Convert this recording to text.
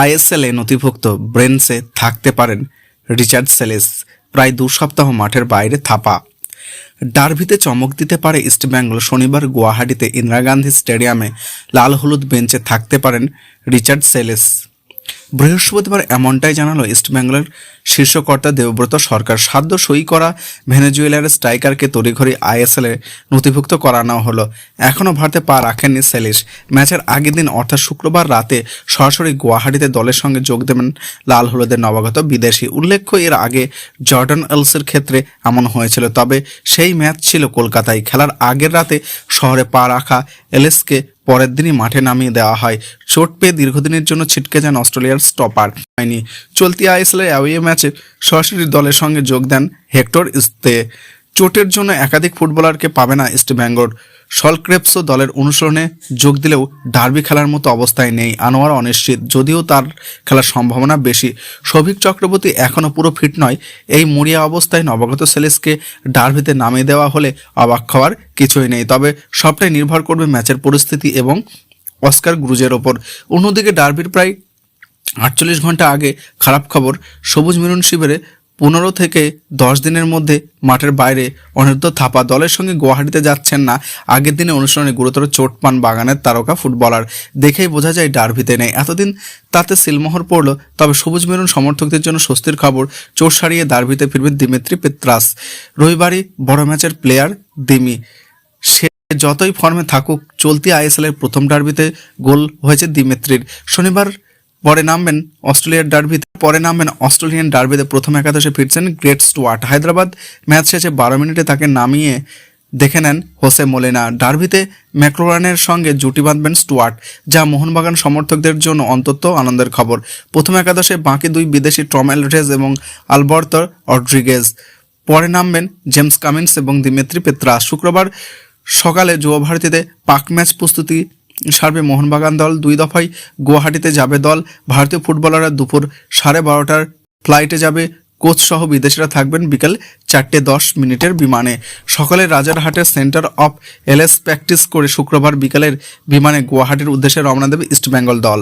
আইএসএলে নথিভুক্ত ব্রেন্সে থাকতে পারেন রিচার্ড সেলেস। প্রায় দু সপ্তাহ মাঠের বাইরে থাপা। ডার্ভিতে চমক দিতে পারে ইস্টবেঙ্গল শনিবার গুয়াহাটিতে ইন্দিরা গান্ধী স্টেডিয়ামে লাল হলুদ বেঞ্চে থাকতে পারেন রিচার্ড সেলেস। বৃহস্পতিবার এমনটাই জানালো ইস্টবেঙ্গলের শীর্ষকর্তা দেবব্রত সরকার। সাধ্য সই করা ভেনেজুয়েলার স্ট্রাইকারকে তড়িঘড়ি আইএসএলে নথিভুক্ত করানো হলো। এখনও ভারতে পা রাখেননি সেলিস। ম্যাচের আগের দিন, অর্থাৎ শুক্রবার রাতে, সরাসরি গুয়াহাটিতে দলের সঙ্গে যোগ দেবেন লাল হলুদের নবাগত বিদেশি। উল্লেখ্য, এর আগে জর্ডান এলসের ক্ষেত্রে এমন হয়েছিল, তবে সেই ম্যাচ ছিল কলকাতায়। খেলার আগের রাতে শহরে পা রাখা এলএসকে পরের দিনই মাঠে নামিয়ে দেওয়া হয়। চোট পেয়ে দীর্ঘদিনের জন্য ছিটকে যান অস্ট্রেলিয়ার স্টপার। হয়নি। চলতি আইএসএলের অ্যাওয়ে ম্যাচে সরাসরি দলের সঙ্গে যোগ দেন হেক্টর ইস্তে। চোটের জন্য একাধিক ফুটবলারকে পাবে না ইস্টবেঙ্গল। সলক্রেপসও দলের অনুসরণে যোগ দিলেও ডার্বি খেলার মতো অবস্থায় নেই আনোয়ার অনিশ্চিত। যদিও তার খেলার সম্ভাবনা বেশি সৌভিক চক্রবর্তী এখনও পুরো ফিট নয়। এই মরিয়া অবস্থায় নবাগত সেলেসকে ডার্বিতে নামিয়ে দেওয়া হলে অবাক হওয়ার কিছুই নেই। তবে সবটাই নির্ভর করবে ম্যাচের পরিস্থিতি এবং অস্কার গ্রুজের ওপর। অন্যদিকে ডার্বির প্রায় আটচল্লিশ ঘণ্টা আগে খারাপ খবর, সবুজ মিলন শিবিরে পনেরো থেকে দশ দিনের মধ্যে মাঠের বাইরে অনিরুদ্ধ থাপা দলের সঙ্গে গুয়াহাটিতে যাচ্ছেন না। আগের দিনে অনুশীলনে গুরুতর চোট পান বাগানের তারকা ফুটবলার। দেখেই বোঝা যায় ডার্ভিতে নেই। এতদিন তাতে সিলমোহর পড়ল, তবে সবুজ মেরুন সমর্থকদের জন্য স্বস্তির খবর, চোট সারিয়ে ডার্ভিতে ফিরবেন দিমিত্রি পেত্রাস। রবিবারই বড় ম্যাচের প্লেয়ার দিমি। সে যতই ফর্মে থাকুক, চলতি আইএসএল এর প্রথম ডার্বিতে গোল হয়েছে দিমিত্রির। শনিবার পরে নামবেন অস্ট্রেলিয়ার ডার্বিতে পরে নামবেন অস্ট্রেলিয়ান ডার্বিতে প্রথম একাদশে ফিরছেন গ্রেট স্টুয়ার্ট। হায়দ্রাবাদ ম্যাচ শেষে বারো মিনিটে তাকে নামিয়ে দেখে নেন হোসে মোলেনা। ডার্বিতে ম্যাক্রোরানের সঙ্গে জুটি বাঁধবেন স্টুয়ার্ট, যা মোহনবাগান সমর্থকদের জন্য অন্তত আনন্দের খবর। প্রথম একাদশে বাকি দুই বিদেশি টম এলরেজ এবং আলবার্তো অড্রিগেজ পরে নামবেন জেমস কামিন্স এবং দিমিত্রি পেত্রা। শুক্রবার সকালে যুব ভারতীতে পাক ম্যাচ প্রস্তুতি সারবে মোহনবাগান দল দুই দফায় গুয়াহাটিতে যাবে দল। ভারতীয় ফুটবলাররা দুপুর সাড়ে বারোটার ফ্লাইটে যাবে। কোচ সহ বিদেশিরা থাকবেন বিকেল চারটে দশ মিনিটের বিমানে। সকালে রাজারহাটের সেন্টার অফ এলএস প্র্যাকটিস করে শুক্রবার বিকালের বিমানে গুয়াহাটির উদ্দেশ্যে রওনা দেবে ইস্টবেঙ্গল দল।